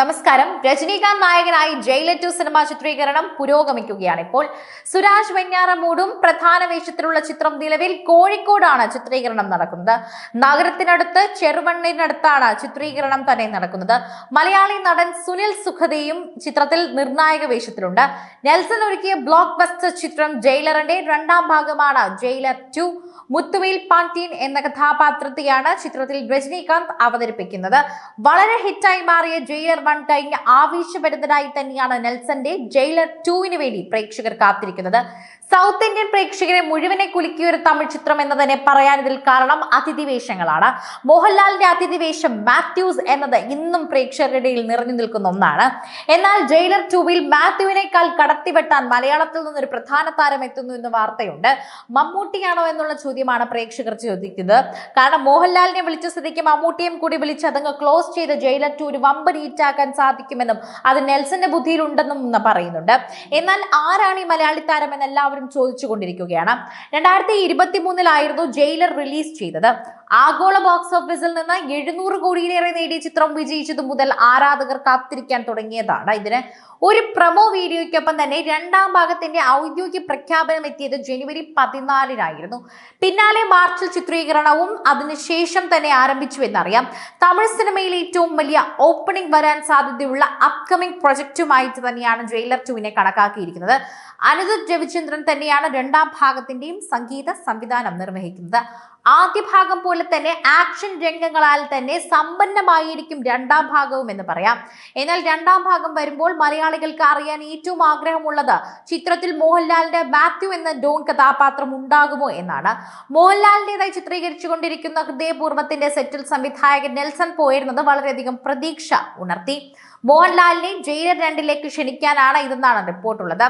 നമസ്കാരം. രജനീകാന്ത് നായകനായി jailer to cinema ചിത്രീകരണം പുരോഗമിക്കുകയാണ്. ഇപ്പോൾ സുരാജ് വെഞ്ഞാറമൂടും പ്രധാന വേഷത്തിലുള്ള ചിത്രം നിലവിൽ കോഴിക്കോടാണ് ചിത്രീകരണം നടക്കുന്നത്. നഗരത്തിനടുത്ത് ചെറുവണ്ണിനടുത്താണ് ചിത്രീകരണം തന്നെ നടക്കുന്നത്. മലയാളി നടൻ സുനിൽ സുഖതയും ചിത്രത്തിൽ നിർണായക വേഷത്തിലുണ്ട്. നെൽസൺ ഒരുക്കിയ ബ്ലോക്ക് ബസ്റ്റർ ചിത്രം ജയിലറിന്റെ രണ്ടാം ഭാഗമാണ് ജയിലർ ടു. മുത്തുവേൽ പാണ്ടീൻ എന്ന കഥാപാത്രത്തെയാണ് ചിത്രത്തിൽ രജനീകാന്ത് അവതരിപ്പിക്കുന്നത്. വളരെ ഹിറ്റായി മാറിയ ജയിലർ വൺ കഴിഞ്ഞ ആവേശഭരിതനായി തന്നെയാണ് നെൽസന്റെ ജയിലർ ടുവിന് വേണ്ടി പ്രേക്ഷകർ കാത്തിരിക്കുന്നത്. സൗത്ത് ഇന്ത്യൻ പ്രേക്ഷകരെ മുഴുവനെ കുലുക്കിയ ഒരു തമിഴ് ചിത്രം എന്ന് തന്നെ പറയാൻ ഇതിൽ കാരണം അതിഥിവേഷങ്ങളാണ് മോഹൻലാലിന്റെ അതിഥിവേഷം മാത്യൂസ് എന്നത് ഇന്നും പ്രേക്ഷകരുടെ ഇടയിൽ നിറഞ്ഞു നിൽക്കുന്ന ഒന്നാണ്. എന്നാൽ ജയിലർ ടുവിൽ മാത്യുവിനേക്കാൾ കടത്തിവെട്ടാൻ മലയാളത്തിൽ നിന്നൊരു പ്രധാന താരം എത്തുന്നു എന്ന വാർത്തയുണ്ട്. മമ്മൂട്ടിയാണോ എന്നുള്ള ചോദ്യമാണ് പ്രേക്ഷകർ ചോദിക്കുന്നത്. കാരണം മോഹൻലാലിനെ വിളിച്ച സ്ഥിതിക്ക് മമ്മൂട്ടിയും കൂടി വിളിച്ച് അതങ്ങ് ക്ലോസ് ചെയ്ത് ജയിലർ ടു ഒരു വമ്പൻ ഈറ്റാക്കാൻ സാധിക്കുമെന്നും അത് നെൽസന്റെ ബുദ്ധിയിലുണ്ടെന്നും പറയുന്നുണ്ട്. എന്നാൽ ആരാണ് ഈ മലയാളി താരം എന്ന് എല്ലാവരും ചോദിച്ചുകൊണ്ടിരിക്കുകയാണ്. രണ്ടായിരത്തി ഇരുപത്തി മൂന്നിലായിരുന്നു ജയിലർ റിലീസ് ചെയ്തത്. ആഗോള ബോക്സ് ഓഫീസിൽ നിന്ന് എഴുന്നൂറ് കോടിയിലേറെ നേടിയ ചിത്രം വിജയിച്ചതു മുതൽ ആരാധകർ കാത്തിരിക്കാൻ തുടങ്ങിയതാണ്. ഇതിന് ഒരു പ്രമോ വീഡിയോയ്ക്കൊപ്പം തന്നെ രണ്ടാം ഭാഗത്തിന്റെ ഔദ്യോഗിക പ്രഖ്യാപനം എത്തിയത് ജനുവരി പതിനാലിനായിരുന്നു. പിന്നാലെ മാർച്ചിൽ ചിത്രീകരണവും അതിനുശേഷം തന്നെ ആരംഭിച്ചു എന്നറിയാം. തമിഴ് സിനിമയിൽ ഏറ്റവും വലിയ ഓപ്പണിംഗ് വരാൻ സാധ്യതയുള്ള അപ്കമിംഗ് പ്രൊജക്റ്റുമായിട്ട് തന്നെയാണ് ജയിലർ ടുവിനെ കണക്കാക്കിയിരിക്കുന്നത്. അനിരുദ്ധ് രവിചന്ദ്രൻ തന്നെയാണ് രണ്ടാം ഭാഗത്തിന്റെയും സംഗീത സംവിധാനം നിർവഹിക്കുന്നത്. ആദ്യ ഭാഗം പോലെ തന്നെ ആക്ഷൻ രംഗങ്ങളാൽ തന്നെ സമ്പന്നമായിരിക്കും രണ്ടാം ഭാഗവും എന്ന് പറയാം. എന്നാൽ രണ്ടാം ഭാഗം വരുമ്പോൾ മലയാളികൾക്ക് അറിയാൻ ഏറ്റവും ആഗ്രഹമുള്ളത് ചിത്രത്തിൽ മോഹൻലാലിന്റെ മാത്യു എന്ന ഡോൺ കഥാപാത്രം ഉണ്ടാകുമോ എന്നാണ്. മോഹൻലാലിന്റേതായി ചിത്രീകരിച്ചുകൊണ്ടിരിക്കുന്ന ഹൃദയപൂർവത്തിന്റെ സെറ്റിൽ സംവിധായകൻ നെൽസൺ പോയിരുന്നത് വളരെയധികം പ്രതീക്ഷ ഉണർത്തി. മോഹൻലാലിനെ ജയിലർ രണ്ടിലേക്ക് ക്ഷണിക്കാനാണ് ഇതെന്നാണ് റിപ്പോർട്ടുള്ളത്.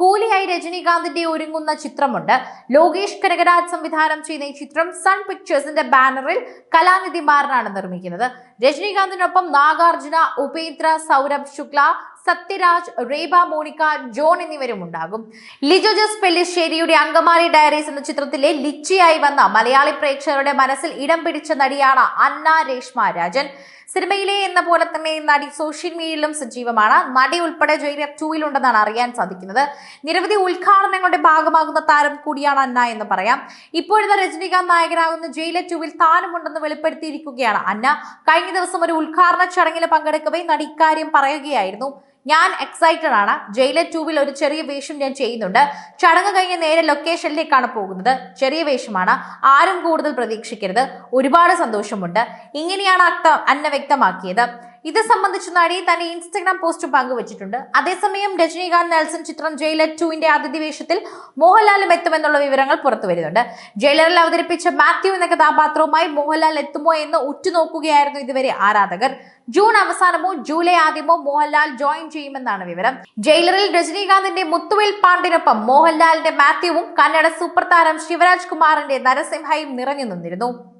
കൂലിയായി രജനീകാന്തിന്റെ ഒരുങ്ങുന്ന ചിത്രമുണ്ട്. ലോകേഷ് കനകരാജ് സംവിധാനം ചെയ്യുന്ന ഈ ചിത്രം സൺ പിക്ചേഴ്സിന്റെ ബാനറിൽ കലാനിധിമാരനാണ് നിർമ്മിക്കുന്നത്. രജനീകാന്തിനൊപ്പം Nagarjuna Upendra Saurabh Shukla Sathyaraj Reba Monica John എന്നിവരും ഉണ്ടാകും. ലിജോ ജസ് പെല്ലിശ്ശേരിയുടെ അങ്കമാലി ഡയറീസ് എന്ന ചിത്രത്തിലെ ലിച്ചിയായി വന്ന മലയാളി പ്രേക്ഷകരുടെ മനസ്സിൽ ഇടം പിടിച്ച നടിയാണ് അന്ന രേഷ്മ രാജൻ. സിനിമയിലെ എന്ന പോലെ തന്നെ നടി സോഷ്യൽ മീഡിയയിലും സജീവമാണ്. നടി ഉൾപ്പെടെ ജയിലർ ടൂവിലുണ്ടെന്നാണ് അറിയാൻ സാധിക്കുന്നത്. നിരവധി ഉദ്ഘാടനങ്ങളുടെ ഭാഗമാകുന്ന താരം കൂടിയാണ് അന്ന എന്ന് പറയാം. ഇപ്പോഴത്തെ രജനീകാന്ത് നായകനാകുന്ന ജയിലർ ടൂവിൽ താനുമുണ്ടെന്ന് വെളിപ്പെടുത്തിയിരിക്കുകയാണ് അന്ന. കഴിഞ്ഞ ദിവസം ഒരു ഉദ്ഘാടന ചടങ്ങിൽ പങ്കെടുക്കവേ നടി ഇക്കാര്യം പറയുകയായിരുന്നു. ഞാൻ എക്സൈറ്റഡ് ആണ്. ജയിലർ ടൂവിൽ ഒരു ചെറിയ വേഷം ഞാൻ ചെയ്യുന്നുണ്ട്. ചടങ്ങ് കഴിഞ്ഞ നേരെ ലൊക്കേഷനിലേക്കാണ് പോകുന്നത്. ചെറിയ വേഷമാണ്. ആരും കൂടുതൽ പ്രതീക്ഷിക്കരുത്. ഒരുപാട് സന്തോഷമുണ്ട്. ഇങ്ങനെയാണ് അക്ത അന്ന വ്യക്തമാക്കിയത്. ഇത് സംബന്ധിച്ച് നടി തന്റെ ഇൻസ്റ്റഗ്രാം പോസ്റ്റ് പങ്കുവച്ചിട്ടുണ്ട്. അതേസമയം രജനീകാന്ത് നെൽസൺ ചിത്രം ജയിലർ ടുവിന്റെ അതിഥി വേഷത്തിൽ മോഹൻലാലും എത്തുമെന്നുള്ള വിവരങ്ങൾ പുറത്തു വരുന്നുണ്ട്. ജയിലറിൽ അവതരിപ്പിച്ച മാത്യു എന്ന കഥാപാത്രവുമായി മോഹൻലാൽ എത്തുമോ എന്ന് ഉറ്റുനോക്കുകയായിരുന്നു ഇതുവരെ ആരാധകർ. ജൂൺ അവസാനമോ ജൂലൈ ആദ്യമോ മോഹൻലാൽ ജോയിൻ ചെയ്യുമെന്നാണ് വിവരം. ജയിലറിൽ രജനീകാന്തിന്റെ മുത്തുവേൽ പാണ്ഡിനൊപ്പം മോഹൻലാലിന്റെ മാത്യുവും കന്നഡ സൂപ്പർ താരം ശിവരാജ് കുമാറിന്റെ നരസിംഹയും നിറഞ്ഞു നിന്നിരുന്നു.